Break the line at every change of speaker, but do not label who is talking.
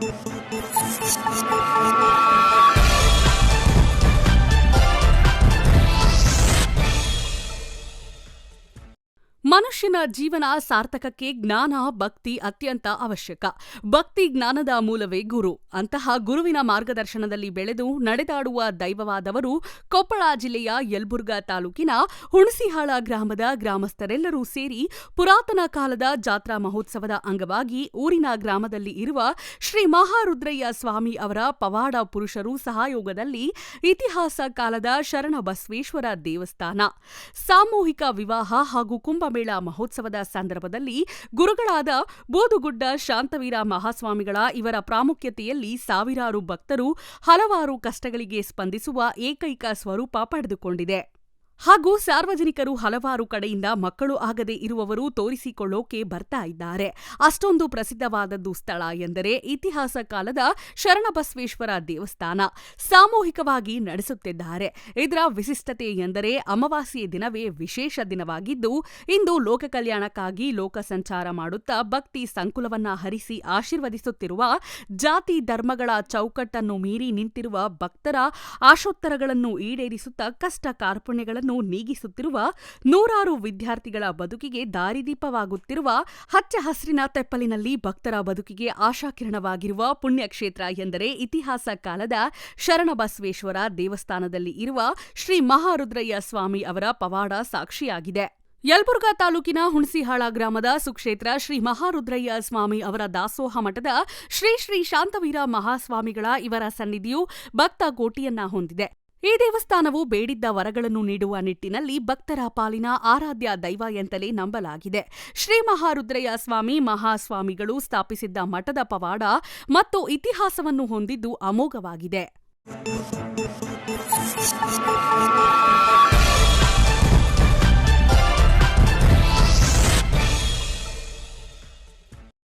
Yeah. ಮನುಷ್ಯನ ಜೀವನ ಸಾರ್ಥಕಕ್ಕೆ ಜ್ಞಾನ, ಭಕ್ತಿ ಅತ್ಯಂತ ಅವಶ್ಯಕ. ಭಕ್ತಿ ಜ್ಞಾನದ ಮೂಲವೇ ಗುರು. ಅಂತಹ ಗುರುವಿನ ಮಾರ್ಗದರ್ಶನದಲ್ಲಿ ಬೆಳೆದು ನಡೆದಾಡುವ ದೈವವಾದವರು ಕೊಪ್ಪಳ ಜಿಲ್ಲೆಯ ಯಲ್ಬುರ್ಗಾ ತಾಲೂಕಿನ ಹುಣಸಿಹಾಳ ಗ್ರಾಮದ ಗ್ರಾಮಸ್ಥರೆಲ್ಲರೂ ಸೇರಿ ಪುರಾತನ ಕಾಲದ ಜಾತ್ರಾ ಮಹೋತ್ಸವದ ಅಂಗವಾಗಿ ಊರಿನ ಗ್ರಾಮದಲ್ಲಿ ಇರುವ ಶ್ರೀ ಮಹಾರುದ್ರಯ್ಯ ಸ್ವಾಮಿ ಅವರ ಪವಾಡ ಪುರುಷರು ಸಹಯೋಗದಲ್ಲಿ ಇತಿಹಾಸ ಕಾಲದ ಶರಣಬಸವೇಶ್ವರ ದೇವಸ್ಥಾನ. ಸಾಮೂಹಿಕ ವಿವಾಹ ಹಾಗೂ ಕುಂಭಮೇಳ ಮಹೋತ್ಸವದ ಸಂದರ್ಭದಲ್ಲಿ ಗುರುಗಳಾದ ಬೋಧುಗುಡ್ಡ ಶಾಂತವೀರ ಮಹಾಸ್ವಾಮಿಗಳ ಇವರ ಪ್ರಾಮುಖ್ಯತೆಯಲ್ಲಿ ಸಾವಿರಾರು ಭಕ್ತರು ಹಲವಾರು ಕಷ್ಟಗಳಿಗೆ ಸ್ಪಂದಿಸುವ ಏಕೈಕ ಸ್ವರೂಪ ಪಡೆದುಕೊಂಡಿದೆ. ಹಾಗೂ ಸಾರ್ವಜನಿಕರು ಹಲವಾರು ಕಡೆಯಿಂದ ಮಕ್ಕಳು ಆಗದೆ ಇರುವವರು ತೋರಿಸಿಕೊಳ್ಳೋಕೆ ಬರ್ತಾ ಇದ್ದಾರೆ. ಅಷ್ಟೊಂದು ಪ್ರಸಿದ್ಧವಾದದ್ದು ಸ್ಥಳ ಎಂದರೆ ಇತಿಹಾಸ ಕಾಲದ ಶರಣಬಸವೇಶ್ವರ ದೇವಸ್ಥಾನ. ಸಾಮೂಹಿಕವಾಗಿ ನಡೆಸುತ್ತಿದ್ದಾರೆ. ಇದರ ವಿಶಿಷ್ಟತೆ ಎಂದರೆ ಅಮಾವಾಸ್ಯೆ ದಿನವೇ ವಿಶೇಷ ದಿನವಾಗಿದ್ದು, ಇಂದು ಲೋಕ ಕಲ್ಯಾಣಕ್ಕಾಗಿ ಲೋಕ ಸಂಚಾರ ಮಾಡುತ್ತಾ ಭಕ್ತಿ ಸಂಕುಲವನ್ನ ಹರಿಸಿ ಆಶೀರ್ವದಿಸುತ್ತಿರುವ ಜಾತಿ ಧರ್ಮಗಳ ಚೌಕಟ್ಟನ್ನು ಮೀರಿ ನಿಂತಿರುವ ಭಕ್ತರ ಆಶೋತ್ತರಗಳನ್ನು ಈಡೇರಿಸುತ್ತಾ ಕಷ್ಟ ಕಾರ್ಪಣ್ಯಗಳನ್ನು ನೀಗಿಸುತ್ತಿರುವ ನೂರಾರು ವಿದ್ಯಾರ್ಥಿಗಳ ಬದುಕಿಗೆ ದಾರಿದೀಪವಾಗುತ್ತಿರುವ ಹಚ್ಚ ಹಸಿರಿನ ತೆಪ್ಪಲಿನಲ್ಲಿ ಭಕ್ತರ ಬದುಕಿಗೆ ಆಶಾಕಿರಣವಾಗಿರುವ ಪುಣ್ಯಕ್ಷೇತ್ರ ಎಂದರೆ ಇತಿಹಾಸ ಕಾಲದ ಶರಣಬಸವೇಶ್ವರ ದೇವಸ್ಥಾನದಲ್ಲಿ ಇರುವ ಶ್ರೀ ಮಹಾರುದ್ರಯ್ಯ ಸ್ವಾಮಿ ಅವರ ಪವಾಡ ಸಾಕ್ಷಿಯಾಗಿದೆ. ಯಲಬುರ್ಗಾ ತಾಲೂಕಿನ ಹುಣಸಿಹಾಳ ಗ್ರಾಮದ ಸುಕ್ಷೇತ್ರ ಶ್ರೀ ಮಹಾರುದ್ರಯ್ಯ ಸ್ವಾಮಿ ಅವರ ದಾಸೋಹ ಮಠದ ಶ್ರೀ ಶ್ರೀ ಶಾಂತವೀರ ಮಹಾಸ್ವಾಮಿಗಳ ಇವರ ಸನ್ನಿಧಿಯು ಭಕ್ತ ಕೋಟಿಯನ್ನ ಹೊಂದಿದೆ. ಈ ದೇವಸ್ಥಾನವು ಬೇಡಿದ್ದ ವರಗಳನ್ನು ನೀಡುವ ನಿಟ್ಟಿನಲ್ಲಿ ಭಕ್ತರ ಪಾಲಿನ ಆರಾಧ್ಯ ದೈವ ಎಂತಲೇ ನಂಬಲಾಗಿದೆ. ಶ್ರೀ ಮಹಾರುದ್ರಯ್ಯ ಸ್ವಾಮಿ, ಮಹಾಸ್ವಾಮಿಗಳು ಸ್ಥಾಪಿಸಿದ್ದ ಮಠದ ಪವಾಡ ಮತ್ತು ಇತಿಹಾಸವನ್ನು ಹೊಂದಿದ್ದು ಅಮೋಘವಾಗಿದೆ.